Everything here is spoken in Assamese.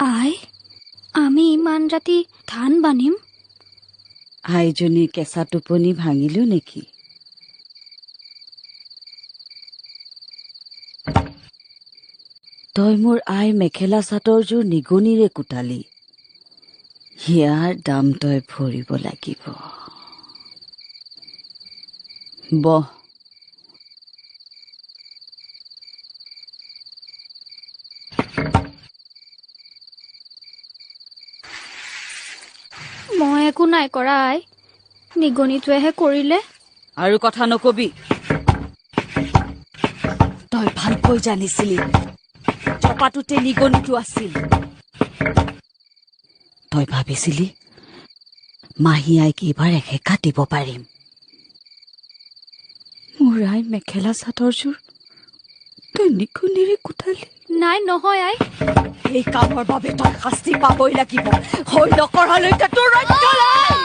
আই আমি ইমান ৰাতি ধান বান্ধিম? আইজনীৰ কেঁচা টোপনি ভাঙিলো নেকি? তই মোৰ আই মেখেলা চাদৰযোৰ নিগনিৰে কোটালি। হিয়াৰ দাম তই ভৰিব লাগিব। বহ মই একো নাই কৰা আই। নিগনিটোৱেহে কৰিলে। আৰু কথা নকবি। তই ভালকৈ জানিছিলি। চপাটোতে নিগনিটো আছিল। তই ভাবিছিলি মাহী আইক এইবাৰ এসেকা দিব পাৰিম। মোৰ আই মেখেলা চাদৰযোৰ তই নিগনিৰে কোঠালি নাই নহয় আই। এই কামৰ বাবে তই শাস্তি পাবই লাগিব হৈ নকৰালৈকে তোৰ নাই।